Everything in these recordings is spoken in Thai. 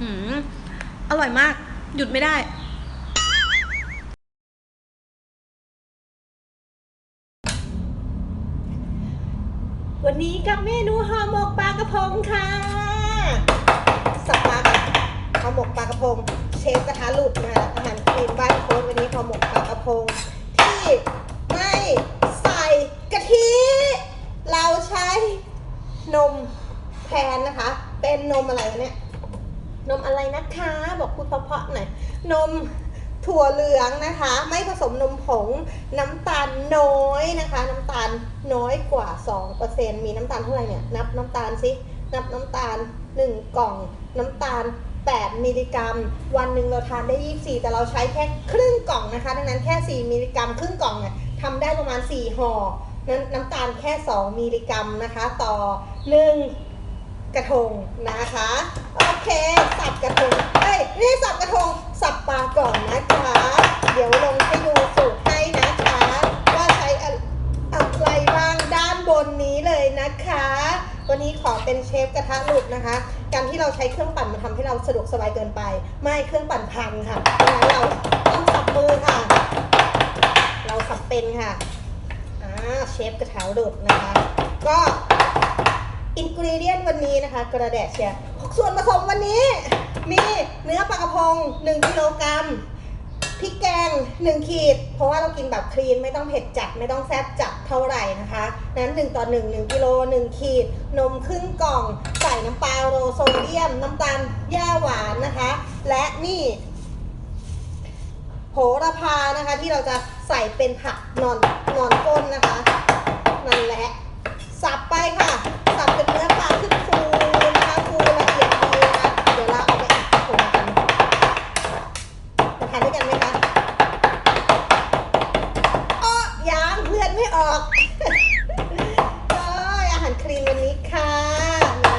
หืมอร่อยมาก หยุดไม่ได้ วันนี้กับเมนูห่อหมกปลากระพงค่ะ สับปลาห่อหมกปลากระพง เชฟกระทะหลุดนะคะอาหารคลีนบ้านโค้ดวันนี้ห่อหมกปลากระพง ที่ไม่ใส่กะทิ เราใช้นมแทนนะคะ เป็นนมอะไรเนี่ย นมอะไรนะคะ บอกพูดเพาะๆหน่อย นมถั่วเหลืองนะคะ ไม่ผสมนมผงน้ำตาลน้อยนะคะ น้ำตาลน้อยกว่า 2%มีน้ำตาลเท่าไหร่เนี่ย นับน้ำตาลสินับน้ำตาล 1 กล่อง น้ำตาล 8 มิลลิกรัม วันหนึ่งเราทานได้ 24 แต่เราใช้แค่ครึ่งกล่องนะคะ ดังนั้นแค่ 4 มิลลิกรัม ครึ่งกล่องเนี่ยทำได้ประมาณ 4ห่อนั้นน้ำตาลแค่ 2 มิลลิกรัมนะคะ ต่อ 1 กระทงนะคะ โอ เค สับกระทงเอ้ยไม่สับกระทง สับปลาก่อนนะคะ เดี๋ยวลงให้ดูสูตรให้นะคะ ว่าใช้อะไรบ้างด้านบนนี้เลยนะคะ วันนี้ขอเป็นเชฟกระทะหลุดนะคะ การที่เราใช้เครื่องปั่นมาทำให้เราสะดวกสบายเกินไป ไม่เครื่องปั่นพังค่ะดังนั้นเราต้องสับมือค่ะ เราสับเป็นค่ะอ่าเชฟกระทะหลุดนะคะ ก็อินกรีเดียนวันนี้นะคะ กระแดะเชียร์ ส่วนผสมวันนี้มีเนื้อปลากระพง 1กิโลกรัมพริกแกง 1 ขีด เพราะว่าเรากินแบบคลีนไม่ต้องเผ็ดจัดไม่ต้องแซ่บจัดเท่าไหร่นะคะนั้น1ต่อ1 1กิโล1ขีด นมครึ่งกล่อง ใส่น้ำปลาโรโซเดียม น้ำตาลหญ้าหวานนะคะ และนี่โหระพานะคะที่เราจะใส่เป็นผักนอนนอนก้นนะคะ นั่นแหละ สับไปค่ะ สับเป็นเนื้อปลาขึ้น อกเอ้ยอาหารคลีนวันนี้ค่ะนะ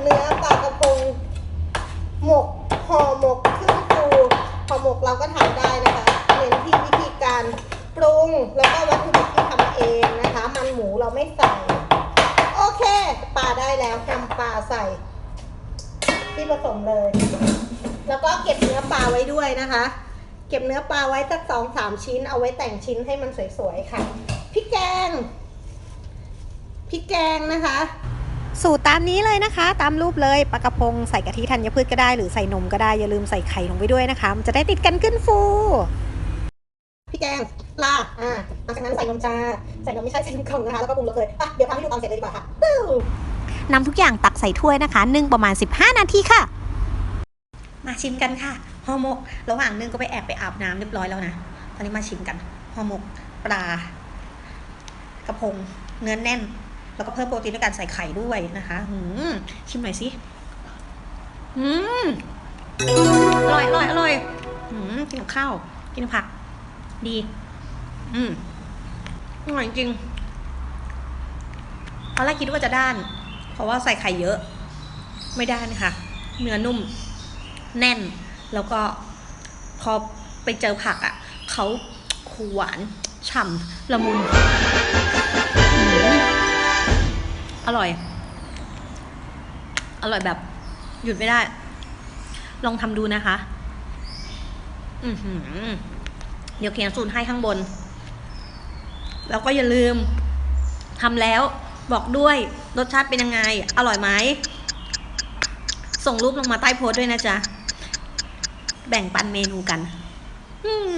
เนื้อปลากระพงหมกห่อหมกครึ่งฟูห่อหมกเราก็ทำได้นะคะเน้นที่วิธีการปรุงแล้วก็วัตถุดิบที่ทำเองนะคะ มันหมูเราไม่ใส่ โอเคปลาได้แล้วนำปลาใส่ ที่ผสมเลย แล้วก็เก็บเนื้อปลาไว้ด้วยนะคะ เก็บเนื้อปลาไว้สักสองสามชิ้น เอาไว้แต่งชิ้นให้มันสวยๆค่ะพริกแกงพริกแกงนะคะ สูตรตามนี้เลยนะคะ ตามรูปเลยปลากระพงใส่กะทิธัญพืชก็ได้หรือใส่นมก็ได้อย่าลืมใส่ไข่ลงไปด้วยนะคะ มันจะได้ติดกันขึ้นฟูพริกแกงปลาอ่าหลังจากนั้นใส่นมจ้าใส่นมไม่ใช่ใส่นมกล่องนะคะแล้วก็ปรุงรสเลยอะเดี๋ยวทำให้ดูตอนเสร็จเลยดีกว่าค่ะตึ้วนำทุกอย่างตักใส่ถ้วยนะคะนึ่งประมาณ 15 นาทีค่ะ มาชิมกันค่ะห่อหมก ระหว่างนึงก็ไปแอบไปอาบน้ำเรียบร้อยแล้วนะ ตอนนี้มาชิมกันห่อหมก ปลา กระพง เนื้อแน่น แล้วก็เพิ่มโปรตีนด้วยการใส่ไข่ด้วยนะคะหืมชิมหน่อยสิอืมอร่อยอร่อยอร่อยหืมกินกับข้าว กินกับผัก ดี อืมอร่อยจริงตอนแรกคิดว่าจะด้าน เพราะว่าใส่ไข่เยอะ ไม่ด้านค่ะ เนื้อนุ่ม แน่น แล้วก็พอไปเจอผักอะ่ะเขาหวานฉ่ำละมุนอร่อย อร่อยแบบ หยุดไม่ได้ ลองทำดูนะคะ อือหือ เดี๋ยวเขียนสูตรให้ข้างบน แล้วก็อย่าลืมทำแล้วบอกด้วยรสชาติเป็นยังไง อร่อยไหม ส่งรูปลงมาใต้โพสต์ด้วยนะจ๊ะ แบ่งปันเมนูกัน อืม